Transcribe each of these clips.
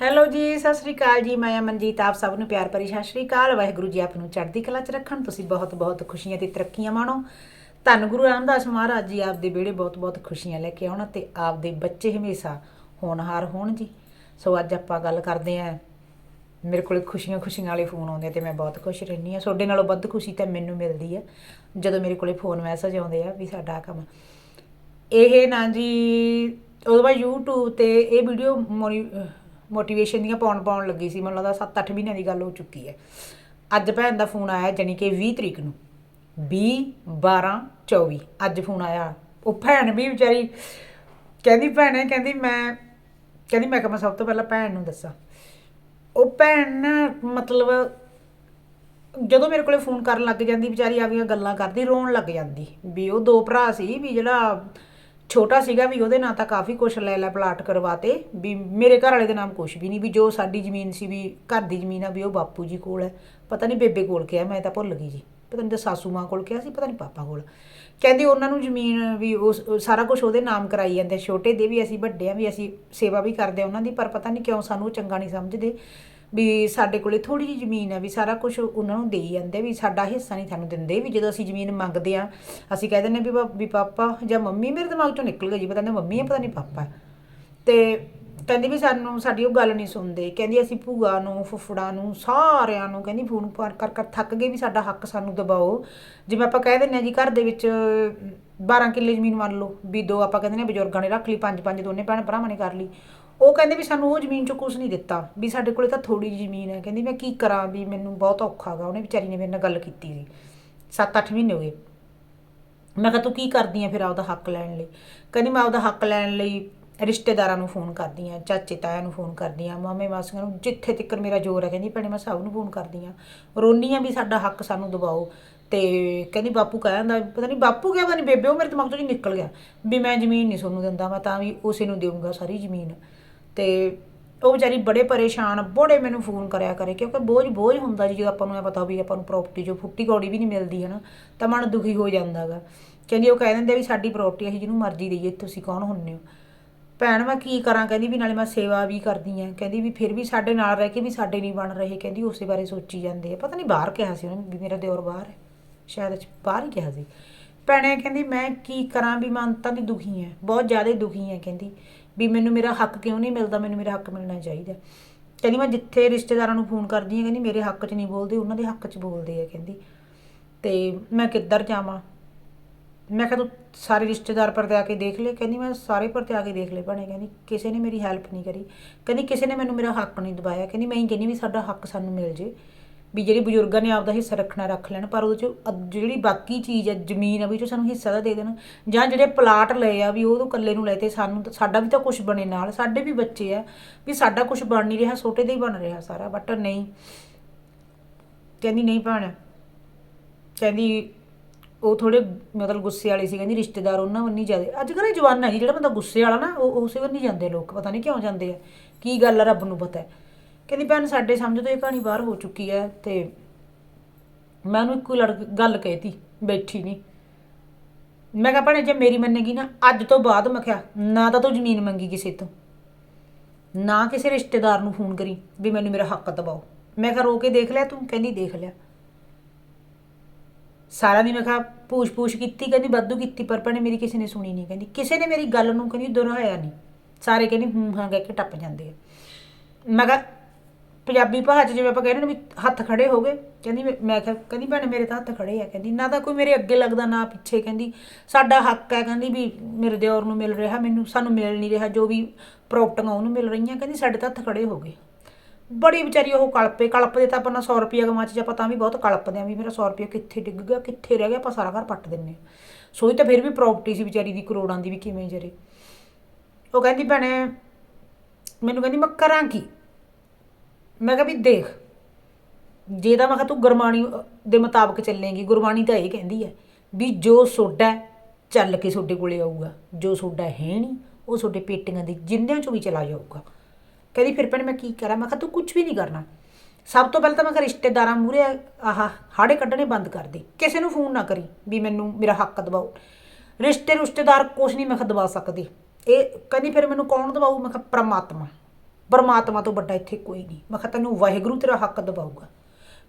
Hello ਜੀ, ਸਤਿ ਸ੍ਰੀ ਅਕਾਲ ਜੀ। ਮੈਂ ਅਮਨਜੀਤ ਆਪ ਸਭ ਨੂੰ ਪਿਆਰ ਭਰੀ ਸਤਿ ਸ੍ਰੀ ਅਕਾਲ। ਵਾਹਿਗੁਰੂ ਜੀ ਆਪ ਨੂੰ ਚੜ੍ਹਦੀ ਕਲਾ 'ਚ ਰੱਖਣ। ਤੁਸੀਂ ਬਹੁਤ ਬਹੁਤ ਖੁਸ਼ੀਆਂ ਤੇ ਤਰੱਕੀਆਂ ਮਾਣੋ। ਧੰਨ ਗੁਰੂ ਰਾਮਦਾਸ ਮਹਾਰਾਜ ਜੀ ਆਪ ਦੇ ਵਿਹੜੇ ਬਹੁਤ ਬਹੁਤ ਖੁਸ਼ੀਆਂ ਲੈ ਕੇ ਆਉਣ ਤੇ ਆਪ ਦੇ ਬੱਚੇ ਹਮੇਸ਼ਾ ਹੋਣਹਾਰ ਹੋਣ ਜੀ। ਸੋ ਅੱਜ ਆਪਾਂ ਗੱਲ ਕਰਦੇ ਆਂ ਮੇਰੇ ਕੋਲ ਖੁਸ਼ੀਆਂ ਖੁਸ਼ੀਆਂ ਵਾਲੇ ਫੋਨ ਆਉਂਦੇ ਆ ਤੇ ਮੈਂ ਬਹੁਤ ਖੁਸ਼ ਰਹਿੰਦੀ ਆ ਤੁਹਾਡੇ ਨਾਲੋਂ ਵੱਧ ਖੁਸ਼ੀ ਤਾਂ ਮੈਨੂੰ ਮਿਲਦੀ ਆ। ਜਦੋਂ ਮੇਰੇ ਕੋਲੇ ਫੋਨ ਮੈਸੇਜ ਆਉਂਦੇ ਆ ਵੀ ਸਾਡਾ ਕੰਮ ਇਹ ਨਾ ਜੀ ਉਦੋਂ ਬਾਅਦ YouTube ਤੇ ਇਹ ਵੀਡੀਓ ਮੋਟੀਵੇਸ਼ਨ ਦੀਆਂ ਪਾਉਣ ਪਾਉਣ ਲੱਗੀ ਸੀ, ਮੈਨੂੰ ਲੱਗਦਾ 7-8 ਮਹੀਨਿਆਂ ਦੀ ਗੱਲ ਹੋ ਚੁੱਕੀ ਹੈ। ਅੱਜ ਭੈਣ ਦਾ ਫੋਨ ਆਇਆ ਜਾਨੀ ਕਿ 20 ਤਰੀਕ ਨੂੰ 20 12 24 ਅੱਜ ਫੋਨ ਆਇਆ। ਉਹ ਭੈਣ ਵੀ ਵਿਚਾਰੀ ਕਹਿੰਦੀ, ਭੈਣੇ, ਕਹਿੰਦੀ ਮੈਂ ਕਹਿੰਦੀ ਮੈਂ ਕਿਹਾ ਮੈਂ ਸਭ ਤੋਂ ਪਹਿਲਾਂ ਭੈਣ ਨੂੰ ਦੱਸਾਂ। ਉਹ ਭੈਣ ਮਤਲਬ ਜਦੋਂ ਮੇਰੇ ਕੋਲੇ ਫੋਨ ਕਰਨ ਲੱਗ ਜਾਂਦੀ, ਵਿਚਾਰੀ ਆਵੀਆਂ ਗੱਲਾਂ ਕਰਦੀ, ਰੋਣ ਲੱਗ ਜਾਂਦੀ। ਵੀ ਉਹ ਦੋ ਭਰਾ ਸੀ, ਵੀ ਜਿਹੜਾ ਛੋਟਾ ਸੀਗਾ ਵੀ ਉਹਦੇ ਨਾਂ ਤਾਂ ਕਾਫੀ ਕੁਝ ਲੈ ਲੈ ਪਲਾਟ ਕਰਵਾਤੇ, ਵੀ ਮੇਰੇ ਘਰ ਵਾਲੇ ਦੇ ਨਾਮ ਕੁਝ ਵੀ ਨਹੀਂ, ਵੀ ਜੋ ਸਾਡੀ ਜ਼ਮੀਨ ਸੀ, ਵੀ ਘਰ ਦੀ ਜ਼ਮੀਨ ਆ, ਵੀ ਉਹ ਬਾਪੂ ਜੀ ਕੋਲ ਹੈ। ਪਤਾ ਨਹੀਂ ਬੇਬੇ ਕੋਲ ਕਿਹਾ, ਮੈਂ ਤਾਂ ਭੁੱਲ ਗਈ ਜੀ। ਪਤਾ ਨਹੀਂ ਤਾਂ ਸਾਸੂ ਮਾਂ ਕੋਲ ਕਿਹਾ ਸੀ, ਪਤਾ ਨਹੀਂ ਪਾਪਾ ਕੋਲ। ਕਹਿੰਦੇ ਉਹਨਾਂ ਨੂੰ ਜ਼ਮੀਨ ਵੀ ਉਹ ਸਾਰਾ ਕੁਝ ਉਹਦੇ ਨਾਮ ਕਰਾਈ ਜਾਂਦੇ ਛੋਟੇ ਦੇ ਵੀ ਅਸੀਂ ਵੱਡੇ ਆ, ਵੀ ਅਸੀਂ ਸੇਵਾ ਵੀ ਕਰਦੇ ਆ ਉਹਨਾਂ ਦੀ, ਪਰ ਪਤਾ ਨਹੀਂ ਕਿਉਂ ਸਾਨੂੰ ਉਹ ਚੰਗਾ ਨਹੀਂ ਸਮਝਦੇ। ਵੀ ਸਾਡੇ ਕੋਲੇ ਥੋੜੀ ਜਿਹੀ ਜ਼ਮੀਨ ਹੈ ਵੀ ਸਾਰਾ ਕੁਝ ਉਹਨਾਂ ਨੂੰ ਦੇਈ ਜਾਂਦੇ ਵੀ ਸਾਡਾ ਹਿੱਸਾ ਨਹੀਂ ਸਾਨੂੰ ਦਿੰਦੇ ਵੀ ਜਦੋਂ ਅਸੀਂ ਜ਼ਮੀਨ ਮੰਗਦੇ ਆ ਅਸੀਂ ਕਹਿ ਦਿੰਦੇ ਵੀ ਵੀ ਪਾਪਾ ਜਾਂ ਮੰਮੀ ਮੇਰੇ ਦਿਮਾਗ ਚੋਂ ਨਿਕਲ ਗਈ ਜੀ ਪਤਾ ਨਹੀਂ ਮੰਮੀ ਹੈ, ਪਤਾ ਨਹੀਂ ਪਾਪਾ ਤੇ ਕਹਿੰਦੀ ਵੀ ਸਾਨੂੰ ਸਾਡੀ ਉਹ ਗੱਲ ਨਹੀਂ ਸੁਣਦੇ। ਕਹਿੰਦੀ ਅਸੀਂ ਭੂਆ ਨੂੰ, ਫੁੱਫੜਾਂ ਨੂੰ, ਸਾਰਿਆਂ ਨੂੰ ਕਹਿੰਦੀ ਫੋਨ ਕਰ ਕਰ ਕਰ ਥੱਕ ਗਏ ਵੀ ਸਾਡਾ ਹੱਕ ਸਾਨੂੰ ਦਬਾਓ ਜਿਵੇਂ ਆਪਾਂ ਕਹਿ ਦਿੰਦੇ ਆ ਜੀ ਘਰ ਦੇ ਵਿੱਚ 12 ਕਿੱਲੇ ਜ਼ਮੀਨ ਮੰਨ ਲਓ, ਵੀ ਦੋ ਆਪਾਂ ਕਹਿੰਦੇ ਨੇ ਬਜ਼ੁਰਗਾਂ ਨੇ ਰੱਖ ਲਈ, ਪੰਜ ਪੰਜ ਦੋਨੇ ਭੈਣ ਭਰਾਵਾਂ ਨੇ ਕਰ ਲਈ। ਉਹ ਕਹਿੰਦੇ ਵੀ ਸਾਨੂੰ ਉਹ ਜ਼ਮੀਨ ਚੋਂ ਕੁਝ ਨਹੀਂ ਦਿੱਤਾ, ਵੀ ਸਾਡੇ ਕੋਲੇ ਤਾਂ ਥੋੜੀ ਜਿਹੀ ਜ਼ਮੀਨ ਹੈ। ਕਹਿੰਦੀ ਮੈਂ ਕੀ ਕਰਾਂ ਵੀ ਮੈਨੂੰ ਬਹੁਤ ਔਖਾ ਗਾ, ਉਹਨੇ ਵਿਚਾਰੀ ਨੇ ਮੇਰੇ ਨਾਲ ਗੱਲ ਕੀਤੀ ਸੀ। 7-8 ਮਹੀਨੇ ਹੋ ਗਏ। ਮੈਂ ਕਿਹਾ ਤੂੰ ਕੀ ਕਰਦੀ ਆ ਫਿਰ ਆਪਦਾ ਹੱਕ ਲੈਣ ਲਈ? ਕਹਿੰਦੀ ਮੈਂ ਆਪਦਾ ਹੱਕ ਲੈਣ ਲਈ ਰਿਸ਼ਤੇਦਾਰਾਂ ਨੂੰ ਫੋਨ ਕਰਦੀ ਆ, ਚਾਚੇ ਤਾਇਆਂ ਨੂੰ ਫੋਨ ਕਰਦੀ ਆ, ਮਾਮੇ ਮਾਸੀਆਂ ਨੂੰ, ਜਿੱਥੇ ਤੱਕ ਮੇਰਾ ਜ਼ੋਰ ਹੈ, ਕਹਿੰਦੀ ਭੈਣੇ ਮੈਂ ਸਭ ਨੂੰ ਫੋਨ ਕਰਦੀ ਆ। ਰੋਨੀ ਆ ਵੀ ਸਾਡਾ ਹੱਕ ਸਾਨੂੰ ਦਿਵਾਓ। ਤੇ ਕਹਿੰਦੀ ਬਾਪੂ ਕਹਿੰਦਾ ਪਤਾ ਨਹੀਂ ਬਾਪੂ ਕਿਹਾ ਪਤਾ ਨਹੀਂ ਬੇਬੇ, ਉਹ ਮੇਰੇ ਦਿਮਾਗ ਤੋਂ ਹੀ ਨਿਕਲ ਗਿਆ ਵੀ ਮੈਂ ਜ਼ਮੀਨ ਨਹੀਂ ਤੁਹਾਨੂੰ ਦਿੰਦਾ, ਮੈਂ ਤਾਂ ਵੀ ਉਸੇ ਨੂੰ ਦੇਵਾਂਗਾ ਸਾਰੀ ਜ਼ਮੀਨ। ਤੇ ਉਹ ਵਿਚਾਰੀ ਬੜੇ ਪਰੇਸ਼ਾਨ, ਬੜੇ ਮੈਨੂੰ ਫੋਨ ਕਰਿਆ ਕਰੇ, ਕਿਉਂਕਿ ਬੋਝ ਬੋਝ ਹੁੰਦਾ ਜੀ, ਜਦੋਂ ਆਪਾਂ ਨੂੰ ਇਹ ਪਤਾ ਵੀ ਆਪਾਂ ਨੂੰ ਪ੍ਰਾਪਰਟੀ ਜੋ ਫੁੱਟੀ ਕੌੜੀ ਵੀ ਨਹੀਂ ਮਿਲਦੀ ਹੈ ਨਾ ਤਾਂ ਮਨ ਦੁਖੀ ਹੋ ਜਾਂਦਾਗਾ ਕਹਿੰਦੀ ਉਹ ਕਹਿ ਦਿੰਦੇ ਵੀ ਸਾਡੀ ਪ੍ਰਾਪਰਟੀ ਅਸੀਂ ਜਿਹਨੂੰ ਮਰਜ਼ੀ ਦੇਈਏ ਤੁਸੀਂ ਕੌਣ ਹੁੰਨੇ ਹੋ? ਭੈਣ, ਮੈਂ ਕੀ ਕਰਾਂ? ਕਹਿੰਦੀ ਵੀ ਨਾਲੇ ਮੈਂ ਸੇਵਾ ਵੀ ਕਰਦੀ ਆ। ਕਹਿੰਦੀ ਵੀ ਫਿਰ ਵੀ ਸਾਡੇ ਨਾਲ ਰਹਿ ਕੇ ਵੀ ਸਾਡੇ ਨਹੀਂ ਬਣ ਰਹੇ। ਕਹਿੰਦੀ ਉਸੇ ਬਾਰੇ ਸੋਚੀ ਜਾਂਦੇ ਆ। ਪਤਾ ਨਹੀਂ ਬਾਹਰ ਕਿਹਾ ਸੀ ਉਹਨੇ ਵੀ ਮੇਰਾ ਦਿਓਰ ਬਾਹਰ ਹੈ। ਸ਼ਾਇਦ ਬਾਹਰ ਹੀ ਕਿਹਾ ਸੀ। ਭੈਣੇ ਕਹਿੰਦੀ ਮੈਂ ਕੀ ਕਰਾਂ ਵੀ ਮੈਂ ਅੰਤਾਂ ਦੀ ਦੁਖੀ ਆ। ਬਹੁਤ ਜ਼ਿਆਦਾ ਦੁਖੀ ਆ, ਕਹਿੰਦੀ। ਵੀ ਮੈਨੂੰ ਮੇਰਾ ਹੱਕ ਕਿਉਂ ਨਹੀਂ ਮਿਲਦਾ, ਮੈਨੂੰ ਮੇਰਾ ਹੱਕ ਮਿਲਣਾ ਚਾਹੀਦਾ। ਕਹਿੰਦੀ, ਮੈਂ ਜਿੱਥੇ ਰਿਸ਼ਤੇਦਾਰਾਂ ਨੂੰ ਫੋਨ ਕਰਦੀ ਆ ਕਹਿੰਦੀ, ਮੇਰੇ ਹੱਕ 'ਚ ਨਹੀਂ ਬੋਲਦੇ, ਉਹਨਾਂ ਦੇ ਹੱਕ 'ਚ ਬੋਲਦੇ ਆ, ਕਹਿੰਦੀ। ਤੇ ਮੈਂ ਕਿੱਧਰ ਜਾਵਾਂ? ਮੈਂ ਕਿਹਾ, ਤੂੰ ਸਾਰੇ ਰਿਸ਼ਤੇਦਾਰ ਪਰ ਤੇ ਆ ਕੇ ਦੇਖ ਲੈ, ਕਹਿੰਦੀ। ਮੈਂ ਸਾਰੇ ਪਰ ਤੇ ਆ ਕੇ ਦੇਖ ਲੈ ਭਾਣੇ, ਕਹਿੰਦੀ। ਕਿਸੇ ਨੇ ਮੇਰੀ ਹੈਲਪ ਨਹੀਂ ਕਰੀ। ਕਹਿੰਦੀ, ਕਿਸੇ ਨੇ ਮੈਨੂੰ ਮੇਰਾ ਹੱਕ ਨਹੀਂ ਦਬਾਇਆ, ਕਹਿੰਦੀ। ਮੈਂ ਹੀ ਕਹਿੰਦੀ ਵੀ ਸਾਡਾ ਹੱਕ ਸਾਨੂੰ ਮਿਲ ਜੇ। ਵੀ ਜਿਹੜੇ ਬਜ਼ੁਰਗਾਂ ਨੇ ਆਪਦਾ ਹਿੱਸਾ ਰੱਖਣਾ ਰੱਖ ਲੈਣ, ਪਰ ਉਹਦੇ ਚ ਅੱਧ- ਜਿਹੜੀ ਬਾਕੀ ਚੀਜ਼ ਹੈ ਜ਼ਮੀਨ ਆ ਵੀ ਉਹ 'ਚੋਂ ਸਾਨੂੰ ਹਿੱਸਾ ਤਾਂ ਦੇ ਦੇਣ, ਜਾਂ ਜਿਹੜੇ ਪਲਾਟ ਲਏ ਆ ਵੀ ਉਹ ਤੋਂ ਇਕੱਲੇ ਨੂੰ ਲੈ ਤੇ ਸਾਨੂੰ ਤਾਂ- ਸਾਡਾ ਵੀ ਤਾਂ ਕੁਝ ਬਣੇ ਨਾਲ, ਸਾਡੇ ਵੀ ਬੱਚੇ ਆ, ਵੀ ਸਾਡਾ ਕੁਝ ਬਣ ਨਹੀਂ ਰਿਹਾ, ਛੋਟੇ ਦਾ ਹੀ ਬਣ ਰਿਹਾ ਸਾਰਾ ਬਟ ਨਹੀਂ। ਕਹਿੰਦੀ, ਨਹੀਂ ਭੈਣ। ਕਹਿੰਦੀ, ਉਹ ਥੋੜੇ ਮਤਲਬ ਗੁੱਸੇ ਵਾਲੇ ਸੀ, ਕਹਿੰਦੀ, ਰਿਸ਼ਤੇਦਾਰ ਉਹਨਾਂ ਵੱਲ ਨਹੀਂ ਜਾਂਦੇ। ਅੱਜ ਕੱਲ੍ਹ ਇਹ ਜਵਾਨਾ ਜੀ, ਜਿਹੜਾ ਬੰਦਾ ਗੁੱਸੇ ਵਾਲਾ ਨਾ ਉਹ ਉਸੇ ਵੱਲ ਨਹੀਂ ਜਾਂਦੇ ਲੋਕ, ਪਤਾ ਨਹੀਂ ਕਿਉਂ ਜਾਂਦੇ ਆ। ਕੀ ਗੱਲ ਆ, ਰੱਬ ਨੂੰ ਪਤਾ ਹੈ। ਕਹਿੰਦੀ, ਭੈਣ, ਸਾਡੇ ਸਮਝ ਤੋਂ ਇਹ ਕਹਾਣੀ ਬਾਹਰ ਹੋ ਚੁੱਕੀ ਹੈ ਤੇ ਮੈਂ ਉਹਨੂੰ ਇੱਕੋ ਲੜ, ਗੱਲ ਕਹਿਤੀ, ਬੈਠੀ ਨਹੀਂ। ਮੈਂ ਕਿਹਾ, ਭੈਣੇ, ਜੇ ਮੇਰੀ ਮੰਨੇਗੀ ਨਾ, ਅੱਜ ਤੋਂ ਬਾਅਦ ਮੈਂ ਕਿਹਾ, ਨਾ ਤਾਂ ਤੂੰ ਜ਼ਮੀਨ ਮੰਗੀ ਕਿਸੇ ਤੋਂ। ਨਾ ਕਿਸੇ ਰਿਸ਼ਤੇਦਾਰ ਨੂੰ ਫੋਨ ਕਰੀ ਵੀ ਮੈਨੂੰ ਮੇਰਾ ਹੱਕ ਦਬਾਓ ਮੈਂ ਕਿਹਾ, ਰੋ ਕੇ ਦੇਖ ਲਿਆ ਤੂੰ? ਕਹਿੰਦੀ, ਦੇਖ ਲਿਆ। ਸਾਰਾ ਨਹੀਂ ਮੈਂ ਕਿਹਾ ਪੂਛ ਪੂਛ ਕੀਤੀ, ਕਹਿੰਦੀ, ਵਾਧੂ ਕੀਤੀ, ਪਰ ਭੈਣੇ, ਮੇਰੀ ਕਿਸੇ ਨੇ ਸੁਣੀ ਨਹੀਂ। ਕਹਿੰਦੀ, ਕਿਸੇ ਨੇ ਮੇਰੀ ਗੱਲ ਨੂੰ, ਕਹਿੰਦੀ, ਦੁਹਰਾਇਆ ਨਹੀਂ। ਸਾਰੇ ਕਹਿੰਦੀ, ਹੂੰ, ਹਾਂ, ਕਹਿ ਕੇ ਟੱਪ ਜਾਂਦੇ ਆ। ਮੈਂ ਕਿਹਾ ਪੰਜਾਬੀ ਭਾਸ਼ਾ 'ਚ ਜਿਵੇਂ ਆਪਾਂ ਕਹਿੰਦੇ ਨੇ ਵੀ ਹੱਥ ਖੜੇ ਹੋ ਗਏ। ਕਹਿੰਦੀ ਮੈਂ- ਮੈਂ ਕਿਹਾ ਕਹਿੰਦੀ ਭੈਣੇ ਮੇਰੇ ਤਾਂ ਹੱਥ ਖੜੇ ਆ। ਕਹਿੰਦੀ ਨਾ ਤਾਂ ਕੋਈ ਮੇਰੇ ਅੱਗੇ ਲੱਗਦਾ, ਨਾ ਪਿੱਛੇ। ਕਹਿੰਦੀ ਸਾਡਾ ਹੱਕ ਹੈ ਕਹਿੰਦੀ ਵੀ ਮੇਰੇ ਦਿਓਰ ਨੂੰ ਮਿਲ ਰਿਹਾ ਮੈਨੂੰ, ਸਾਨੂੰ ਮਿਲ ਨਹੀਂ ਰਿਹਾ। ਜੋ ਵੀ ਪ੍ਰੋਪਰਟੀਆਂ ਉਹਨੂੰ ਮਿਲ ਰਹੀਆਂ। ਕਹਿੰਦੀ ਸਾਡੇ ਤਾਂ ਹੱਥ ਖੜੇ ਹੋ ਗਏ। ਬੜੀ ਵਿਚਾਰੀ ਉਹ ਕਲਪੇ ਕਲਪਦੇ ਤਾਂ ਆਪਾਂ 100 ਰੁਪਿਆ ਗਵਾਚ ਚ ਆਪਾਂ ਤਾਂ ਵੀ ਬਹੁਤ ਕਲਪਦੇ ਆ ਵੀ ਮੇਰਾ 100 ਰੁਪਿਆ ਕਿੱਥੇ ਡਿੱਗ ਗਿਆ, ਕਿੱਥੇ ਰਹਿ ਗਿਆ। ਆਪਾਂ ਸਾਰਾ ਘਰ ਪੱਟ ਦਿੰਨੇ ਆ ਸੋਈ ਤਾਂ ਫਿਰ ਵੀ ਪ੍ਰਾਪਰਟੀ ਸੀ ਵਿਚਾਰੀ ਦੀ, ਕਰੋੜਾਂ ਦੀ ਵੀ ਕਿਵੇਂ ਜਰੇ। ਉਹ ਕਹਿੰਦੀ ਭੈਣੇ, ਮੈਨੂੰ ਕਹਿੰਦੀ ਮੈਂ ਕਰਾਂ ਕੀ? ਮੈਂ ਕਿਹਾ ਵੀ ਦੇਖ, ਜੇ ਤਾਂ ਮੈਂ ਕਿਹਾ ਤੂੰ ਗੁਰਬਾਣੀ ਦੇ ਮੁਤਾਬਕ ਚੱਲੇਂਗੀ, ਗੁਰਬਾਣੀ ਤਾਂ ਇਹ ਕਹਿੰਦੀ ਹੈ ਵੀ ਜੋ ਸੋਡਾ ਚੱਲ ਕੇ ਤੁਹਾਡੇ ਕੋਲੇ ਆਊਗਾ। ਜੋ ਸੋਡਾ ਹੈ ਨਹੀਂ, ਉਹ ਤੁਹਾਡੇ ਪੇਟੀਆਂ ਦੇ ਜਿੰਦਿਆਂ ਚੋਂ ਵੀ ਚਲਾ ਜਾਊਗਾ। ਕਹਿੰਦੀ ਫਿਰ ਭੈਣ ਮੈਂ ਕੀ ਕਰਾਂ? ਮੈਂ ਕਿਹਾ ਤੂੰ ਕੁਝ ਵੀ ਨਹੀਂ ਕਰਨਾ। ਸਭ ਤੋਂ ਪਹਿਲਾਂ ਤਾਂ ਮੈਂ ਕਿਹਾ ਰਿਸ਼ਤੇਦਾਰਾਂ ਮੂਰੇ ਆਹ ਹਾੜੇ ਕੱਢਣੇ ਬੰਦ ਕਰ ਦੇ। ਕਿਸੇ ਨੂੰ ਫੋਨ ਨਾ ਕਰੀ ਵੀ ਮੈਨੂੰ, ਮੇਰਾ ਹੱਕ ਦਬਾਓ ਰਿਸ਼ਤੇ ਰਿਸ਼ਤੇਦਾਰ ਕੁਛ ਨਹੀਂ ਮੈਂ ਕਿਹਾ ਦਵਾ ਸਕਦੀ। ਇਹ ਕਹਿੰਦੀ ਫਿਰ ਮੈਨੂੰ ਕੌਣ ਦਵਾਊ? ਮੈਂ ਕਿਹਾ ਪ੍ਰਮਾਤਮਾ। ਪਰਮਾਤਮਾ ਤੋਂ ਵੱਡਾ ਇੱਥੇ ਕੋਈ ਨਹੀਂ। ਮੈਂ ਕਿਹਾ ਤੈਨੂੰ ਵਾਹਿਗੁਰੂ ਤੇਰਾ ਹੱਕ ਦਬਾਊਗਾ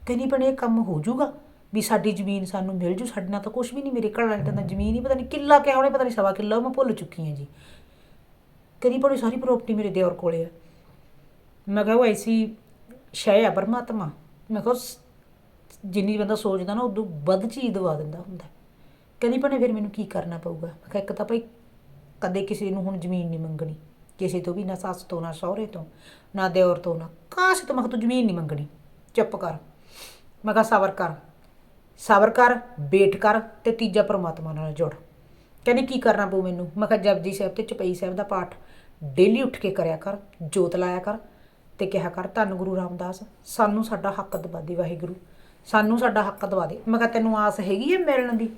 ਕਹਿੰਦੀ ਭੈਣੇ, ਇਹ ਕੰਮ ਹੋ ਜਾਊਗਾ ਵੀ ਸਾਡੀ ਜ਼ਮੀਨ ਸਾਨੂੰ ਮਿਲ ਜੂ। ਸਾਡੇ ਨਾਲ ਤਾਂ ਕੁਝ ਵੀ ਨਹੀਂ, ਮੇਰੇ ਘਰ ਵਾਲੇ ਤਾਂ ਜ਼ਮੀਨ ਹੀ ਪਤਾ ਨਹੀਂ ਕਿੱਲਾ ਕਿਆ ਉਹਨੇ ਪਤਾ ਨਹੀਂ ਸਵਾ ਕਿੱਲਾ ਉਹ ਮੈਂ ਭੁੱਲ ਚੁੱਕੀ ਹਾਂ ਜੀ। ਕਹਿੰਦੀ ਭੈਣੇ, ਸਾਰੀ ਪ੍ਰਾਪਰਟੀ ਮੇਰੇ ਦਿਓਰ ਕੋਲੇ ਆ। ਮੈਂ ਕਿਹਾ ਉਹ ਐਸੀ ਸ਼ੈ ਆ ਪਰਮਾਤਮਾ। ਮੈਂ ਕਿਹਾ ਸ- ਜਿੰਨੀ ਬੰਦਾ ਸੋਚਦਾ ਨਾ, ਉਦੋਂ ਵੱਧ ਚੀਜ਼ ਦਵਾ ਦਿੰਦਾ ਹੁੰਦਾ। ਕਹਿੰਦੀ ਭੈਣੇ, ਫਿਰ ਮੈਨੂੰ ਕੀ ਕਰਨਾ ਪਊਗਾ? ਮੈਂ ਕਿਹਾ ਇੱਕ ਤਾਂ ਭਾਈ, ਕਦੇ ਕਿਸੇ ਨੂੰ ਹੁਣ ਜ਼ਮੀਨ ਨਹੀਂ ਮੰਗਣੀ। ਕਿਸੇ ਤੋਂ ਵੀ, ਨਾ ਸੱਸ ਤੋਂ, ਨਾ ਸਹੁਰੇ ਤੋਂ, ਨਾ ਦਿਓਰ ਤੋਂ, ਨਾ ਕਾਸ਼ ਤੋਂ, ਮੈਂ ਕਿਹਾ ਤੂੰ ਜ਼ਮੀਨ ਨਹੀਂ ਮੰਗਣੀ। ਚੁੱਪ ਕਰ। ਮੈਂ ਕਿਹਾ ਸਬਰ ਕਰ। ਸਬਰ ਕਰ, ਵੇਟ ਕਰ ਤੇ ਤੀਜਾ ਪ੍ਰਮਾਤਮਾ ਨਾਲ ਜੁੜ। ਕਹਿੰਦੀ, ਕੀ ਕਰਨਾ ਪਊ ਮੈਨੂੰ? ਮੈਂ ਕਿਹਾ, ਜਪਜੀ ਸਾਹਿਬ ਤੇ ਚਪਈ ਸਾਹਿਬ ਦਾ ਪਾਠ ਡੇਲੀ ਉੱਠ ਕੇ ਕਰਿਆ ਕਰ, ਜੋਤ ਲਾਇਆ ਕਰ ਤੇ ਕਿਹਾ ਕਰ, ਧੰਨ ਗੁਰੂ ਰਾਮਦਾਸ, ਸਾਨੂੰ ਸਾਡਾ ਹੱਕ ਦਵਾ ਦੇ ਵਾਹਿਗੁਰੂ। ਸਾਨੂੰ ਸਾਡਾ ਹੱਕ ਦਵਾ ਦੇ। ਮੈਂ ਕਿਹਾ, ਤੈਨੂੰ ਆਸ ਹੈਗੀ ਹੈ ਮਿਲਣ ਦੀ?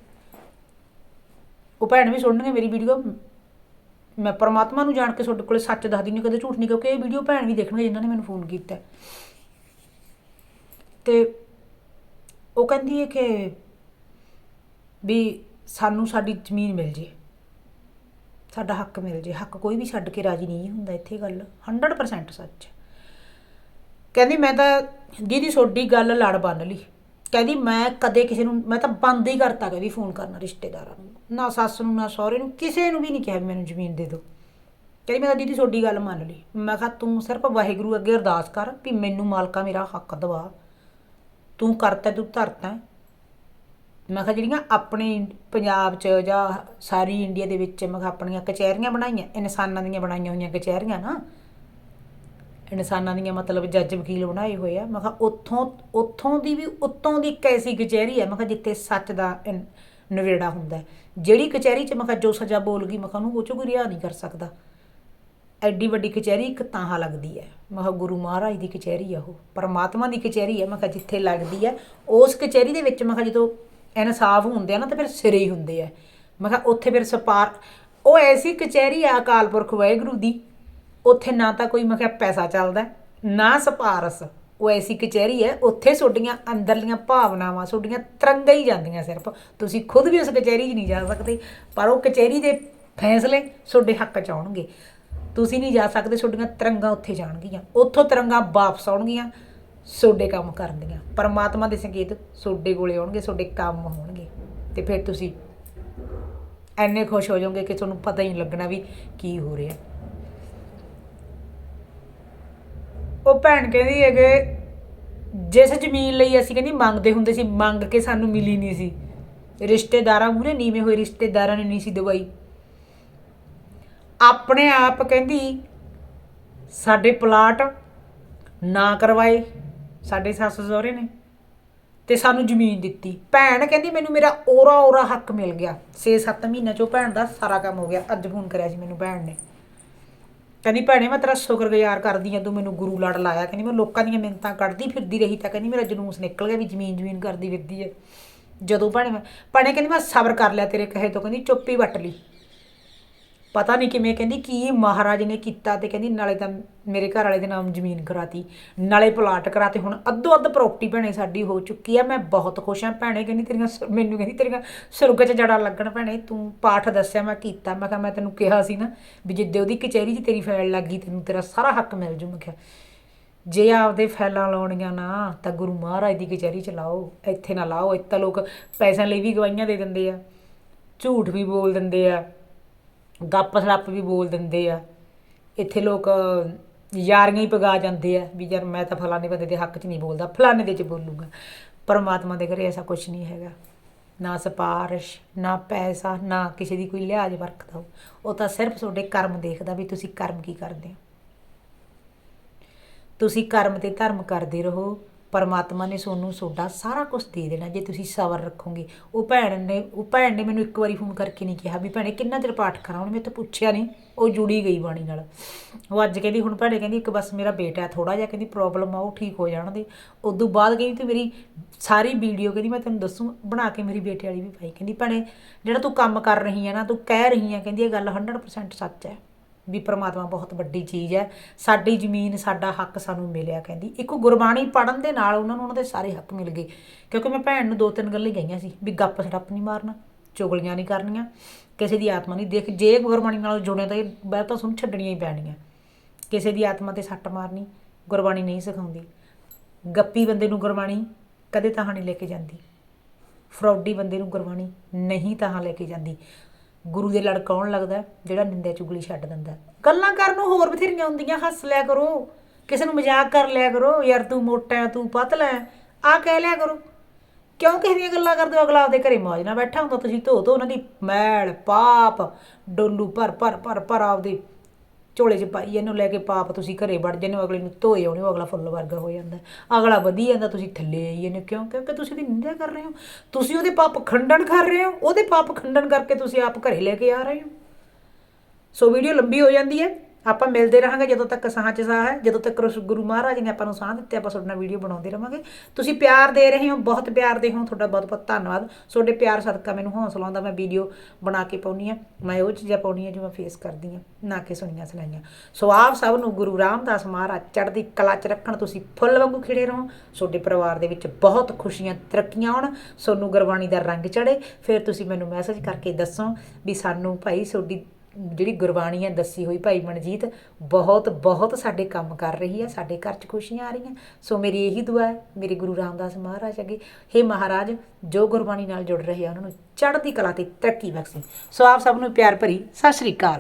ਉਹ ਭੈਣ ਵੀ ਸੁਣਨਗੇ ਮੇਰੀ ਵੀਡੀਓ ਮੈਂ ਪਰਮਾਤਮਾ ਨੂੰ ਜਾਣ ਕੇ ਤੁਹਾਡੇ ਕੋਲੇ ਸੱਚ ਦੱਸਦੀ ਨਹੀਂ, ਕਦੇ ਝੂਠ ਨਹੀਂ, ਕਿਉਂਕਿ ਇਹ ਵੀਡੀਓ ਭੈਣ ਵੀ ਦੇਖਣਗੇ ਜਿਨ੍ਹਾਂ ਨੇ ਮੈਨੂੰ ਫੋਨ ਕੀਤਾ। ਤੇ ਉਹ ਕਹਿੰਦੀ ਹੈ ਕਿ ਵੀ ਸਾਨੂੰ ਸਾਡੀ ਜ਼ਮੀਨ ਮਿਲ ਜੇ। ਸਾਡਾ ਹੱਕ ਮਿਲ ਜੇ। ਹੱਕ ਕੋਈ ਵੀ ਛੱਡ ਕੇ ਰਾਜੀ ਨਹੀਂ ਹੁੰਦਾ, ਇੱਥੇ ਗੱਲ 100% ਸੱਚ। ਕਹਿੰਦੀ ਮੈਂ ਤਾਂ ਦੀਦੀ ਤੁਹਾਡੀ ਗੱਲ ਲੜ ਬੰਨ ਲਈ। ਕਹਿੰਦੀ ਮੈਂ ਕਦੇ ਕਿਸੇ ਨੂੰ, ਮੈਂ ਤਾਂ ਬੰਦ ਹੀ ਕਰਤਾ ਕਹਿੰਦੀ ਫੋਨ ਕਰਨਾ ਰਿਸ਼ਤੇਦਾਰਾਂ ਨੂੰ। ਨਾ ਸੱਸ ਨੂੰ, ਨਾ ਸਹੁਰੇ ਨੂੰ, ਕਿਸੇ ਨੂੰ ਵੀ ਨਹੀਂ ਕਿਹਾ ਵੀ ਮੈਨੂੰ ਜ਼ਮੀਨ ਦੇ ਦਿਓ। ਕਹਿੰਦੀ ਮੈਂ ਤਾਂ ਦੀਦੀ, ਤੁਹਾਡੀ ਗੱਲ ਮੰਨ ਲਈ। ਮੈਂ ਕਿਹਾ, ਤੂੰ ਸਿਰਫ ਵਾਹਿਗੁਰੂ ਅੱਗੇ ਅਰਦਾਸ ਕਰ ਵੀ ਮੈਨੂੰ ਮਾਲਕਾ ਮੇਰਾ ਹੱਕ ਦਵਾ। ਤੂੰ ਕਰਤਾ, ਤੂੰ ਧਰਤਾ ਮੈਂ ਕਿਹਾ, ਜਿਹੜੀਆਂ ਆਪਣੇ ਪੰਜਾਬ 'ਚ ਜਾਂ ਸਾਰੀ ਇੰਡੀਆ ਦੇ ਵਿੱਚ, ਮੈਂ ਕਿਹਾ, ਆਪਣੀਆਂ ਕਚਹਿਰੀਆਂ ਬਣਾਈਆਂ, ਇਨਸਾਨਾਂ ਦੀਆਂ ਬਣਾਈਆਂ ਹੋਈਆਂ ਕਚਹਿਰੀਆਂ ਨਾ, ਇਨਸਾਨਾਂ ਦੀਆਂ ਮਤਲਬ ਜੱਜ ਵਕੀਲ ਬਣਾਏ ਹੋਏ ਆ, ਮੈਂ ਕਿਹਾ, ਉੱਥੋਂ ਉੱਥੋਂ ਦੀ ਵੀ, ਉੱਤੋਂ ਦੀ ਇੱਕ ਐਸੀ ਕਚਹਿਰੀ ਹੈ, ਮੈਂ ਕਿਹਾ, ਜਿੱਥੇ ਸੱਚ ਦਾ ਇਨ- ਨਿਬੇੜਾ ਹੁੰਦਾ ਹੈ। ਜਿਹੜੀ ਕਚਹਿਰੀ 'ਚ ਮੈਂ ਕਿਹਾ ਜੋ ਸਜ਼ਾ ਬੋਲ ਗਈ ਮੈਂ ਕਿਹਾ ਉਹਨੂੰ ਉਹ 'ਚੋਂ ਕੋਈ ਰਿਹਾ ਨਹੀਂ ਕਰ ਸਕਦਾ। ਐਡੀ ਵੱਡੀ ਕਚਹਿਰੀ ਇੱਕ ਤਾਂਹਾ ਲੱਗਦੀ ਹੈ। ਮੈਂ ਕਿਹਾ ਗੁਰੂ ਮਹਾਰਾਜ ਦੀ ਕਚਹਿਰੀ ਆ ਉਹ, ਪਰਮਾਤਮਾ ਦੀ ਕਚਹਿਰੀ ਹੈ ਮੈਂ ਕਿਹਾ ਜਿੱਥੇ ਲੱਗਦੀ ਹੈ, ਉਸ ਕਚਹਿਰੀ ਦੇ ਵਿੱਚ ਮੈਂ ਕਿਹਾ ਜਦੋਂ ਇਨਸਾਫ ਹੁੰਦੇ ਆ ਨਾ, ਤਾਂ ਫਿਰ ਸਿਰੇ ਹੀ ਹੁੰਦੇ ਆ। ਮੈਂ ਕਿਹਾ ਉੱਥੇ ਫਿਰ ਸਪਾਰ, ਉਹ ਐਸੀ ਕਚਹਿਰੀ ਆ ਅਕਾਲ ਪੁਰਖ ਵਾਹਿਗੁਰੂ ਦੀ, ਉੱਥੇ ਨਾ ਤਾਂ ਕੋਈ ਮੈਂ ਕਿਹਾ ਪੈਸਾ ਚੱਲਦਾ, ਨਾ ਸਪਾਰਸ। ਉਹ ਐਸੀ ਕਚਹਿਰੀ ਹੈ, ਉੱਥੇ ਤੁਹਾਡੀਆਂ ਅੰਦਰਲੀਆਂ ਭਾਵਨਾਵਾਂ ਤੁਹਾਡੀਆਂ ਤਰੰਗਾਂ ਹੀ ਜਾਂਦੀਆਂ ਸਿਰਫ। ਤੁਸੀਂ ਖੁਦ ਵੀ ਉਸ ਕਚਹਿਰੀ 'ਚ ਨਹੀਂ ਜਾ ਸਕਦੇ, ਪਰ ਉਹ ਕਚਹਿਰੀ ਦੇ ਫੈਸਲੇ ਤੁਹਾਡੇ ਹੱਕ 'ਚ ਆਉਣਗੇ। ਤੁਸੀਂ ਨਹੀਂ ਜਾ ਸਕਦੇ ਤੁਹਾਡੀਆਂ ਤਰੰਗਾਂ ਉੱਥੇ ਜਾਣਗੀਆਂ। ਉੱਥੋਂ ਤਰੰਗਾਂ ਵਾਪਸ ਆਉਣਗੀਆਂ ਤੁਹਾਡੇ ਕੰਮ ਕਰਨਗੀਆਂ ਪਰਮਾਤਮਾ ਦੇ ਸੰਕੇਤ ਤੁਹਾਡੇ ਕੋਲੇ ਆਉਣਗੇ ਤੁਹਾਡੇ ਕੰਮ ਹੋਣਗੇ। ਤੇ ਫਿਰ ਤੁਸੀਂ ਐਨੇ ਖੁਸ਼ ਹੋ ਜਾਓਗੇ ਕਿ ਤੁਹਾਨੂੰ ਪਤਾ ਹੀ ਨਹੀਂ ਲੱਗਣਾ ਵੀ ਕੀ ਹੋ ਰਿਹਾ। ਉਹ ਭੈਣ ਕਹਿੰਦੀ ਹੈਗੇ ਜਿਸ ਜ਼ਮੀਨ ਲਈ ਅਸੀਂ ਕਹਿੰਦੀ ਮੰਗਦੇ ਹੁੰਦੇ ਸੀ, ਮੰਗ ਕੇ ਸਾਨੂੰ ਮਿਲੀ ਨਹੀਂ ਸੀ। ਰਿਸ਼ਤੇਦਾਰਾਂ ਮੂਹਰੇ ਨੀਵੇਂ ਹੋਏ ਰਿਸ਼ਤੇਦਾਰਾਂ ਨੇ ਨਹੀਂ ਸੀ ਦਵਾਈ। ਆਪਣੇ ਆਪ ਕਹਿੰਦੀ, ਸਾਡੇ ਪਲਾਟ ਨਾ ਕਰਵਾਏ, ਸਾਡੇ ਸੱਸ ਸਹੁਰੇ ਨੇ ਤੇ ਸਾਨੂੰ ਜ਼ਮੀਨ ਦਿੱਤੀ। ਭੈਣ ਕਹਿੰਦੀ, ਮੈਨੂੰ ਮੇਰਾ ਓਰਾ ਓਰਾ ਹੱਕ ਮਿਲ ਗਿਆ। 6-7 ਮਹੀਨਿਆਂ ਚੋਂ ਭੈਣ ਦਾ ਸਾਰਾ ਕੰਮ ਹੋ ਗਿਆ। ਅੱਜ ਫੋਨ ਕਰਿਆ ਸੀ ਮੈਨੂੰ ਭੈਣ ਨੇ। ਕਹਿੰਦੀ, ਭੈਣੇ, ਮੈਂ ਤੇਰਾ ਸ਼ੁਕਰਗੁਜ਼ਾਰ ਕਰਦੀ ਆ ਤੂੰ ਮੈਨੂੰ ਗੁਰੂ ਲੜ ਲਾਇਆ। ਕਹਿੰਦੀ, ਮੈਂ ਲੋਕਾਂ ਦੀਆਂ ਮਿੰਤਾਂ ਕੱਢਦੀ ਫਿਰਦੀ ਰਹੀ ਤਾਂ ਕਹਿੰਦੀ, ਮੇਰਾ ਜਲੂਸ ਨਿਕਲ ਗਿਆ ਵੀ ਜ਼ਮੀਨ ਜ਼ਮੀਨ ਕਰਦੀ ਫਿਰਦੀ ਹੈ। ਜਦੋਂ ਭੈਣੇ ਮੈਂ, ਭੈਣੇ ਕਹਿੰਦੀ, ਮੈਂ ਸਬਰ ਕਰ ਲਿਆ ਤੇਰੇ ਕਹੇ ਤੋਂ, ਕਹਿੰਦੀ, ਚੁੱਪ ਹੀ ਵੱਟ ਲਈ। ਪਤਾ ਨਹੀਂ ਕਿਵੇਂ, ਕਹਿੰਦੀ ਕੀ ਮਹਾਰਾਜ ਨੇ ਕੀਤਾ ਤੇ ਕਹਿੰਦੀ ਨਾਲੇ ਤਾਂ ਮੇਰੇ ਘਰ ਵਾਲੇ ਦੇ ਨਾਮ ਜ਼ਮੀਨ ਕਰਾਤੀ, ਨਾਲੇ ਪਲਾਟ ਕਰਾਤੇ, ਹੁਣ ਅੱਧੋ ਅੱਧ ਪ੍ਰਾਪਰਟੀ ਭੈਣੇ ਸਾਡੀ ਹੋ ਚੁੱਕੀ ਆ, ਮੈਂ ਬਹੁਤ ਖੁਸ਼ ਹਾਂ ਭੈਣੇ, ਕਹਿੰਦੀ ਤੇਰੀਆਂ ਸ- ਮੈਨੂੰ ਕਹਿੰਦੀ ਤੇਰੀਆਂ ਸੁਰਗ 'ਚ ਜੜਾ ਲੱਗਣ ਭੈਣੇ, ਤੂੰ ਪਾਠ ਦੱਸਿਆ, ਮੈਂ ਕੀਤਾ, ਮੈਂ ਕਿਹਾ ਮੈਂ ਤੈਨੂੰ ਕਿਹਾ ਸੀ ਨਾ ਵੀ ਜਿੱਦੇ ਉਹਦੀ ਕਚਹਿਰੀ 'ਚ ਤੇਰੀ ਫੈਲ ਲੱਗ ਗਈ, ਤੈਨੂੰ ਤੇਰਾ ਸਾਰਾ ਹੱਕ ਮਿਲ ਜੂ, ਮੈਂ ਕਿਹਾ, ਜੇ ਆਪਦੇ ਫੈਲਾਂ ਲਾਉਣੀਆਂ ਨਾ, ਤਾਂ ਗੁਰੂ ਮਹਾਰਾਜ ਦੀ ਕਚਹਿਰੀ 'ਚ ਲਾਓ, ਇੱਥੇ ਨਾ ਲਾਓ, ਇੱਥੇ ਤਾਂ ਲੋਕ ਪੈਸਿਆਂ ਲਈ ਵੀ ਗਵਾਹੀਆਂ ਦੇ ਦਿੰਦੇ ਆ, ਝੂਠ ਵੀ ਬੋਲ ਦਿੰਦੇ ਆ। ਗੱਪ ਸੜੱਪ ਵੀ ਬੋਲ ਦਿੰਦੇ ਆ। ਇੱਥੇ ਲੋਕ ਯਾਰੀਆਂ ਹੀ ਪਗਾ ਜਾਂਦੇ ਆ ਵੀ ਯਾਰ ਮੈਂ ਤਾਂ ਫਲਾਣੇ ਬੰਦੇ ਦੇ ਹੱਕ 'ਚ ਨਹੀਂ ਬੋਲਦਾ, ਫਲਾਣੇ ਦੇ 'ਚ ਬੋਲੂਗਾ। ਪਰਮਾਤਮਾ ਦੇ ਘਰੇ ਐਸਾ ਕੁਝ ਨਹੀਂ ਹੈਗਾ। ਨਾ ਸਿਫਾਰਿਸ਼, ਨਾ ਪੈਸਾ, ਨਾ ਕਿਸੇ ਦੀ ਕੋਈ ਲਿਹਾਜ਼ ਵਰਖਦਾ ਉਹ ਉਹ ਤਾਂ ਸਿਰਫ ਤੁਹਾਡੇ ਕਰਮ ਦੇਖਦਾ ਵੀ ਤੁਸੀਂ ਕਰਮ ਕੀ ਕਰਦੇ ਹੋ। ਤੁਸੀਂ ਕਰਮ ਤੇ ਧਰਮ ਕਰਦੇ ਰਹੋ। ਪਰਮਾਤਮਾ ਨੇ ਤੁਹਾਨੂੰ ਤੁਹਾਡਾ ਸਾਰਾ ਕੁਝ ਦੇ ਦੇਣਾ, ਜੇ ਤੁਸੀਂ ਸਬਰ ਰੱਖੋਗੇ। ਉਹ ਭੈਣ ਨੇ, ਉਹ ਭੈਣ ਨੇ ਮੈਨੂੰ ਇੱਕ ਵਾਰੀ ਫੋਨ ਕਰਕੇ ਨਹੀਂ ਕਿਹਾ ਵੀ ਭੈਣੇ ਕਿੰਨਾ ਚਿਰ ਪਾਠ ਕਰਾਂ ਉਹਨੇ ਮੇਰੇ ਤਾਂ ਪੁੱਛਿਆ ਨਹੀਂ। ਉਹ ਜੁੜੀ ਗਈ ਬਾਣੀ ਨਾਲ। ਉਹ ਅੱਜ ਕਹਿੰਦੀ, ਹੁਣ ਭੈਣੇ ਕਹਿੰਦੀ, ਇੱਕ ਬਸ ਮੇਰਾ ਬੇਟਾ ਥੋੜਾ ਜਿਹਾ ਕਹਿੰਦੀ ਪ੍ਰੋਬਲਮ ਆ, ਉਹ ਠੀਕ ਹੋ ਜਾਣ ਦੇ ਉਦੋਂ ਬਾਅਦ ਕਹਿੰਦੀ ਤੂੰ ਮੇਰੀ ਸਾਰੀ ਵੀਡੀਓ ਕਹਿੰਦੀ ਮੈਂ ਤੈਨੂੰ ਦੱਸੂ, ਬਣਾ ਕੇ ਮੇਰੀ ਬੇਟੇ ਵਾਲੀ ਵੀ ਪਾਈ। ਕਹਿੰਦੀ ਭੈਣੇ, ਜਿਹੜਾ ਤੂੰ ਕੰਮ ਕਰ ਰਹੀ ਹੈ ਨਾ, ਤੂੰ ਕਹਿ ਰਹੀ ਹੈ ਕਹਿੰਦੀ ਇਹ ਗੱਲ 100% ਸੱਚ ਹੈ। ਵੀ ਪ੍ਰਮਾਤਮਾ ਬਹੁਤ ਵੱਡੀ ਚੀਜ਼ ਹੈ। ਸਾਡੀ ਜ਼ਮੀਨ, ਸਾਡਾ ਹੱਕ ਸਾਨੂੰ ਮਿਲਿਆ ਕਹਿੰਦੀ। ਇੱਕ ਗੁਰਬਾਣੀ ਪੜਨ ਦੇ ਨਾਲ ਉਹਨਾਂ ਨੂੰ ਉਹਨਾਂ ਦੇ ਸਾਰੇ ਹੱਕ ਮਿਲ ਗਏ। ਕਿਉਂਕਿ ਮੈਂ ਭੈਣ ਨੂੰ ਦੋ ਤਿੰਨ ਗੱਲਾਂ ਹੀ ਗਈਆਂ ਸੀ ਵੀ ਗੱਪ ਸੜੱਪ ਨਹੀਂ ਮਾਰਨਾ, ਚੁਗਲੀਆਂ ਨਹੀਂ ਕਰਨੀਆਂ, ਕਿਸੇ ਦੀ ਆਤਮਾ ਨਹੀਂ ਦੇਖ। ਜੇ ਗੁਰਬਾਣੀ ਨਾਲ ਜੁੜੇ ਤਾਂ ਇਹ ਬਾਤ ਤਾਂ ਤੁਹਾਨੂੰ ਛੱਡਣੀਆਂ ਹੀ ਪੈਣੀਆਂ। ਕਿਸੇ ਦੀ ਆਤਮਾ ਤੇ ਸੱਟ ਮਾਰਨੀ, ਗੁਰਬਾਣੀ ਨਹੀਂ ਸਿਖਾਉਂਦੀ। ਗੱਪੀ ਬੰਦੇ ਨੂੰ ਗੁਰਬਾਣੀ ਕਦੇ ਤਾਂ ਨਹੀਂ ਲੈ ਕੇ ਜਾਂਦੀ। ਫਰੌਡੀ ਬੰਦੇ ਨੂੰ ਗੁਰਬਾਣੀ ਨਹੀਂ ਤਾਂ ਲੈ ਕੇ ਜਾਂਦੀ। ਗੁਰੂ ਦੇ ਲੜਕਾਉਣ ਲੱਗਦਾ ਜਿਹੜਾ ਨਿੰਦਿਆ ਚੁਗਲੀ ਛੱਡ ਦਿੰਦਾ ਗੱਲਾਂ ਕਰਨ ਨੂੰ ਹੋਰ ਬਥੇਰੀਆਂ ਹੁੰਦੀਆਂ, ਹੱਸ ਲਿਆ ਕਰੋ। ਕਿਸੇ ਨੂੰ ਮਜ਼ਾਕ ਕਰ ਲਿਆ ਕਰੋ, ਯਾਰ ਤੂੰ ਮੋਟਾ ਤੂੰ ਪਤਲਾ ਹੈ ਆ ਕਹਿ ਲਿਆ ਕਰੋ। ਕਿਉਂ ਕਿਸੇ ਦੀਆਂ ਗੱਲਾਂ ਕਰਦੇ ਹੋ? ਅਗਲਾ ਆਪਦੇ ਘਰੇ ਮੌਜ ਨਾਲ ਬੈਠਾ ਹੁੰਦਾ, ਤੁਸੀਂ ਧੋ ਧੋ ਉਹਨਾਂ ਦੀ ਮੈਲ, ਪਾਪ, ਡੋਲੂ ਭਰ ਭਰ ਭਰ ਭਰ ਆਪਦੇ ਝੋਲੇ 'ਚ ਪਾਈ ਇਹਨੂੰ ਲੈ ਕੇ ਪਾਪ ਤੁਸੀਂ ਘਰੇ ਵੜ ਜਾਂਦੇ ਹੋ, ਅਗਲੇ ਨੂੰ ਧੋਏ ਆਉਣੇ ਹੋ, ਅਗਲਾ ਫੁੱਲ ਵਰਗਾ ਹੋ ਜਾਂਦਾ। ਅਗਲਾ ਵਧੀ ਜਾਂਦਾ, ਤੁਸੀਂ ਥੱਲੇ ਆਈ ਜਾਂਦੇ ਕਿਉਂ? ਕਿਉਂਕਿ ਤੁਸੀਂ ਉਹਦੀ ਨਿੰਦਿਆ ਕਰ ਰਹੇ ਹੋ। ਤੁਸੀਂ ਉਹਦੇ ਪਾਪ ਖੰਡਨ ਕਰ ਰਹੇ ਹੋ, ਉਹਦੇ ਪਾਪ ਖੰਡਨ ਕਰਕੇ ਤੁਸੀਂ ਆਪ ਘਰੇ ਲੈ ਕੇ ਆ ਰਹੇ ਹੋ। ਸੋ ਵੀਡੀਓ ਲੰਬੀ ਹੋ ਜਾਂਦੀ ਹੈ। ਆਪਾਂ ਮਿਲਦੇ ਰਹਾਂਗੇ ਜਦੋਂ ਤੱਕ ਸਾਹ ਚ ਸਾਹ ਹੈ, ਜਦੋਂ ਤੱਕ ਗੁਰੂ ਮਹਾਰਾਜ ਨੇ ਆਪਾਂ ਨੂੰ ਸਾਹ ਦਿੱਤੇ, ਆਪਾਂ ਤੁਹਾਡੇ ਨਾਲ ਵੀਡੀਓ ਬਣਾਉਂਦੇ ਰਵਾਂਗੇ। ਤੁਸੀਂ ਪਿਆਰ ਦੇ ਰਹੇ ਹੋ, ਬਹੁਤ ਪਿਆਰ ਦੇ ਹੋ, ਤੁਹਾਡਾ ਬਹੁਤ ਬਹੁਤ ਧੰਨਵਾਦ। ਤੁਹਾਡੇ ਪਿਆਰ ਸਦਕਾ ਮੈਨੂੰ ਹੌਸਲਾ ਆਉਂਦਾ, ਮੈਂ ਵੀਡੀਓ ਬਣਾ ਕੇ ਪਾਉਣੀ ਆ ਮੈਂ ਉਹ ਚੀਜ਼ਾਂ ਪਾਉਣੀ ਆ ਜੋ ਮੈਂ ਫੇਸ ਕਰਦੀ ਆ ਨਾ ਕਿ ਸੁਣੀਆਂ ਸੁਣਾਈਆਂ ਸੋ ਆਪ ਸਭ ਨੂੰ ਗੁਰੂ ਰਾਮਦਾਸ ਮਹਾਰਾਜ ਚੜ੍ਹਦੀ ਕਲਾ ਚ ਰੱਖਣ, ਤੁਸੀਂ ਫੁੱਲ ਵਾਂਗੂ ਖਿੜੇ ਰਹੋ। ਤੁਹਾਡੇ ਪਰਿਵਾਰ ਦੇ ਵਿੱਚ ਬਹੁਤ ਖੁਸ਼ੀਆਂ, ਤਰੱਕੀਆਂ ਆਉਣ ਸੋਨੂੰ ਗੁਰਬਾਣੀ ਦਾ ਰੰਗ ਚੜੇ ਫਿਰ ਤੁਸੀਂ ਮੈਨੂੰ ਮੈਸੇਜ ਕਰਕੇ ਦੱਸੋ ਵੀ ਸਾਨੂੰ ਭਾਈ ਤੁਹਾਡੀ ਜਿਹੜੀ ਗੁਰਬਾਣੀ ਹੈ ਦੱਸੀ ਹੋਈ ਭਾਈ ਮਨਜੀਤ, ਬਹੁਤ ਬਹੁਤ ਸਾਡੇ ਕੰਮ ਕਰ ਰਹੀ ਹੈ, ਸਾਡੇ ਘਰ 'ਚ ਖੁਸ਼ੀਆਂ ਆ ਰਹੀਆਂ। ਸੋ ਮੇਰੀ ਇਹੀ ਦੁਆ ਹੈ, ਮੇਰੇ ਗੁਰੂ ਰਾਮਦਾਸ ਮਹਾਰਾਜ ਅੱਗੇ। हे ਮਹਾਰਾਜ, ਜੋ ਗੁਰਬਾਣੀ ਨਾਲ ਜੁੜ ਰਹੇ ਆ, ਉਹਨਾਂ ਨੂੰ ਚੜ੍ਹਦੀ ਕਲਾ ਤੇ ਤਰੱਕੀ ਬਖਸ਼ੀ। ਸੋ ਆਪ ਸਭ ਨੂੰ ਪਿਆਰ ਭਰੀ, ਸਤਿ ਸ਼੍ਰੀ ਅਕਾਲ।